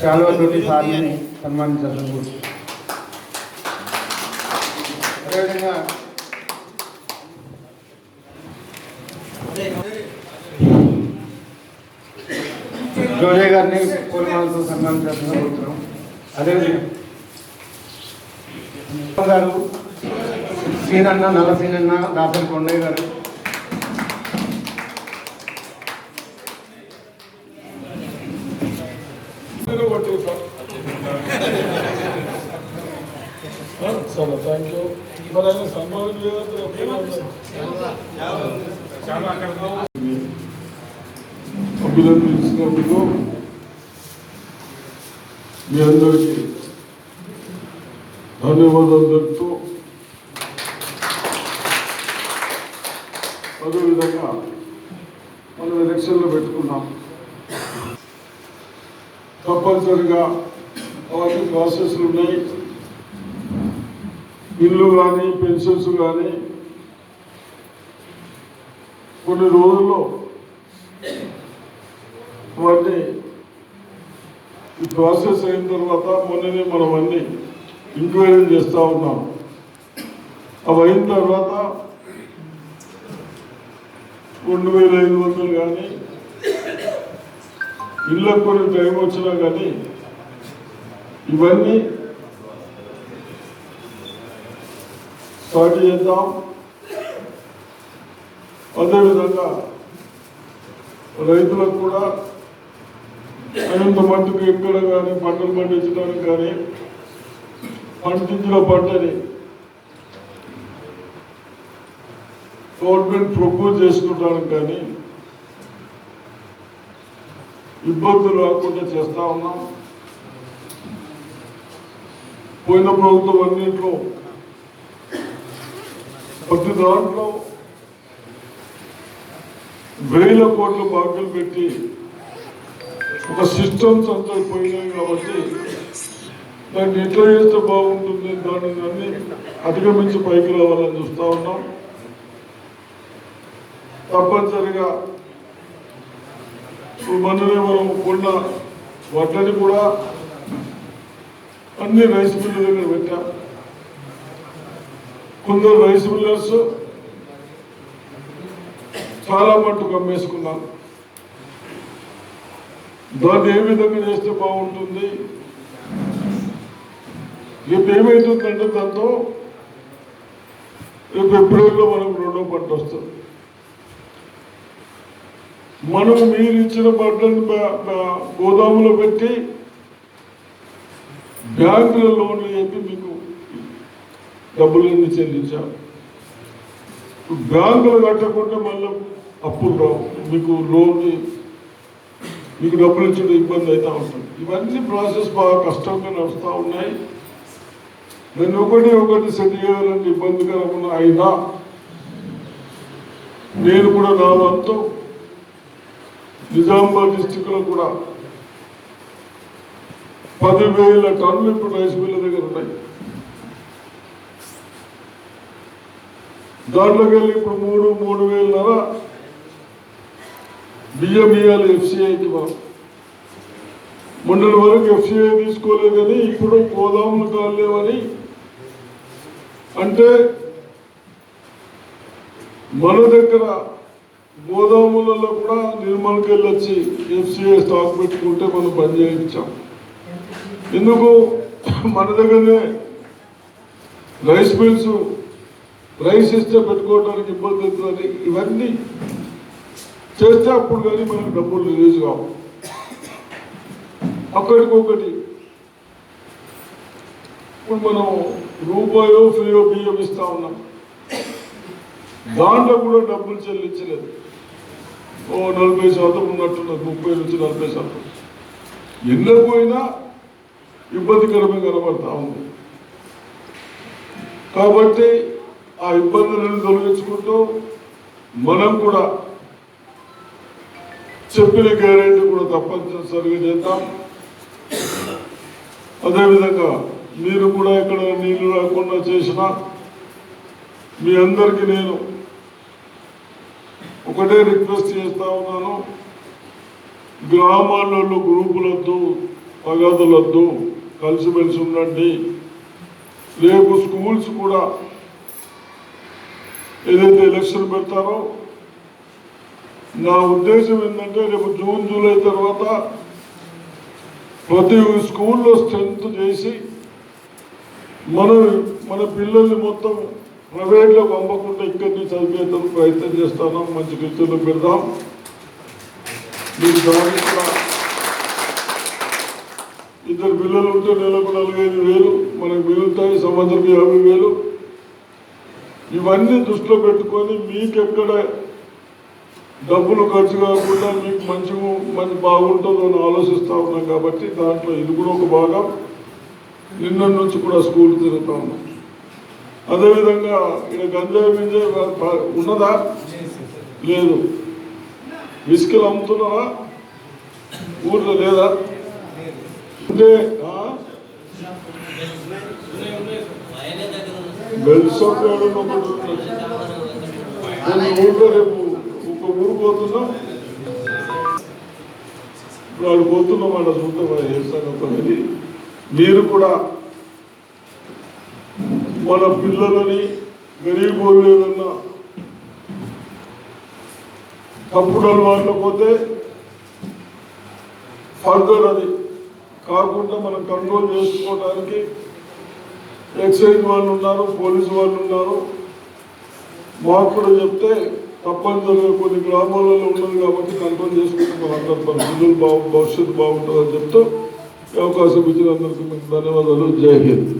శాలువతోటి సార్ని సన్మానించాల్సిన కోరుతున్నాను. అదేవిధంగా జోజే గారిని పూలమాలతో సన్మానించాల్సిన కోరుతున్నాం అదేవిధంగా గారు సీనన్న నల్లసీనన్న దాసరి కొండయ్య గారు సరే థ్యాంక్ యూ మరి సన్మానం అభినందించినందుకు మీ అందరికీ ధన్యవాదాలు. చెప్తూ అదేవిధంగా మనం ఎలక్షన్లు పెట్టుకున్నాం. తప్పనిసరిగా అవన్నీ ప్రాసెస్లు ఉన్నాయి. ఇల్లు కానీ పెన్షన్స్ కానీ కొన్ని రోజుల్లో అవన్నీ ఈ ప్రాసెస్ అయిన తర్వాత మొన్ననే మనం అన్ని ఎంక్వైరీ చేస్తూ ఉన్నాం. అవి అయిన తర్వాత రెండు వేల ఐదు వందలు కానీ ఇళ్ళకు కొన్ని టైం వచ్చినా కానీ ఇవన్నీ స్టార్ట్ చేద్దాం. అదేవిధంగా రైతులకు కూడా అయినంత మట్టుకు ఎక్కడ కానీ పంటలు పండించడానికి కానీ పండించిన పంటని గవర్నమెంట్ ప్రపోజ్ చేసుకోవడానికి కానీ ఇబ్బందులు రాకుండా చేస్తా ఉన్నాం. పోయిన ప్రభుత్వం అన్నింటిలో ప్రతి దాంట్లో వేల కోట్ల బాధ్యతలు పెట్టి ఒక సిస్టమ్స్ అంతా పోయినాయి కాబట్టి దాన్ని ఎట్లా చేస్తే బాగుంటుంది దాన్ని అన్ని అధిగమించి పైకి రావాలని చూస్తూ ఉన్నాం. తప్పనిసరిగా ఇప్పుడు మొన్ననే మనం కొన్న వడ్లని కూడా అన్ని రైస్ మిల్లు దగ్గర పెట్టాం. కొందరు రైస్ మిల్లర్స్ చాలా మట్టుకు అమ్మేసుకున్నారు. దాన్ని ఏ విధంగా చేస్తే బాగుంటుంది? రేపు ఏమైతుందంటే దాంతో రేపు ఏప్రిల్లో మనకు రెండో పంట వస్తుంది. మనం మీరు ఇచ్చిన పంటను గోదాములో పెట్టి బ్యాంకుల లోన్లు చెప్పి మీకు డబ్బులు ఎందుకు చెల్లించాం? బ్యాంకులు కట్టకుండా మళ్ళీ అప్పులు రావు. మీకు లోన్ మీకు డబ్బులు ఇచ్చడం ఇబ్బంది అవుతూ ఉంటుంది. ఇవన్నీ ప్రాసెస్ బాగా కష్టంగా నడుస్తూ ఉన్నాయి. నేను ఒకటి ఒకటి సెట్ చేయాలని ఇబ్బందికరమైన అయినా నేను కూడా నా వంతు నిజామాబాద్ డిస్టిక్లో కూడా పదివేల టన్నులు ఇప్పుడు రైస్ మిల్ల దగ్గర ఉన్నాయి. దాంట్లోకి వెళ్ళి ఇప్పుడు మూడు మూడు వేలన్నర బియ్యం ఇవ్వాలి ఎఫ్సిఐకి మనం మొన్నటి వరకు ఎఫ్సిఐ తీసుకోలేదు కానీ ఇప్పుడు గోదాములు కాలేవని. అంటే మన దగ్గర గోదాములలో కూడా నిర్మల్కి వెళ్ళొచ్చి ఎఫ్సిఐ స్టాక్ పెట్టుకుంటే మనం బంద్ చేయించాం. ఎందుకు? మన దగ్గరనే రైస్ మిల్స్ రైస్ ఇస్తే పెట్టుకోవడానికి ఇబ్బంది అవుతుందని ఇవన్నీ చేస్తే అప్పుడు కానీ మనకు డబ్బులు రిలీజ్ కావు. ఒకటికొకటి ఇప్పుడు మనం రూపాయో ఫ్రీయో బియ్యం ఇస్తా ఉన్నాం. దాంట్లో కూడా డబ్బులు చెల్లించలేదు. ఓ నలభై శాతం ఉన్నట్టున్నది ముప్పై నుంచి నలభై శాతం. ఎన్నకు పోయినా ఇబ్బందికరమే కనబడతా ఉంది. కాబట్టి ఆ ఇబ్బందులను తొలగించుకుంటూ మనం కూడా చెప్పిన గ్యారెంటీ కూడా తప్పనిసరిగా చేద్దాం. అదేవిధంగా మీరు కూడా ఇక్కడ నీళ్ళు రాకుండా చేసిన మీ అందరికీ నేను ఒకటే రిక్వెస్ట్ చేస్తా ఉన్నాను. గ్రామాలలో గ్రూపులొద్దు పగదలొద్దు కలిసిమెలిసి ఉండండి. రేపు స్కూల్స్ కూడా ఏదైతే ఎలక్షన్ పెడతారో నా ఉద్దేశం ఏంటంటే రేపు జూన్ జూలై తర్వాత ప్రతి స్కూల్లో స్ట్రెంత్ చేసి మనం మన పిల్లల్ని మొత్తం ప్రైవేట్లో పంపకుండా ఇక్కడి నుంచి చదివేందుకు ప్రయత్నం చేస్తాను. మంచి టీచర్లు పెడదాం. మీరు దానికి ఇద్దరు పిల్లలు ఉంటే నెలకు నలభై ఐదు వేలు మనకు మిగులుతాయి. సంవత్సరం యాభై వేలు. ఇవన్నీ దృష్టిలో పెట్టుకొని మీకు ఎక్కడ డబ్బులు ఖర్చు కాకుండా మీకు మంచి మంచి బాగుంటుందో అని ఆలోచిస్తూ ఉన్నాం కాబట్టి దాంట్లో ఇది కూడా ఒక భాగం. నిన్న నుంచి కూడా స్కూల్ తిరుగుతా ఉన్నాం. అదేవిధంగా ఇక్కడ గంజాయి మింజాయి ఉన్నదా? లేదు. ఇసుకలు అమ్ముతున్నారా ఊర్లో లేదా? అంటే ఆ? బెల్సప్ ఏడు ఒకటి రేపు ఒక ఊరు పోతున్నాం ఇప్పుడు వాళ్ళు పోతున్నాం వాళ్ళ చూద్దాం ఏం చేస్తానని మీరు కూడా మన పిల్లలని గరీబ్ తప్పుడు అలవాట్లు పోతే ఫర్దర్ అది కాకుండా మనం కంట్రోల్ చేసుకోవడానికి ఎక్సైజ్ వాళ్ళు ఉన్నారు పోలీసు వాళ్ళు ఉన్నారు మాకు కూడా చెప్తే తప్పనిసరిగా కొన్ని గ్రామాలలో ఉన్నది కాబట్టి కంట్రోల్ చేసుకుంటే మనం అందరం బాగు భవిష్యత్తు బాగుంటుందని చెప్తూ అవకాశం ఇచ్చిన అందరికీ ధన్యవాదాలు. జై హింద్.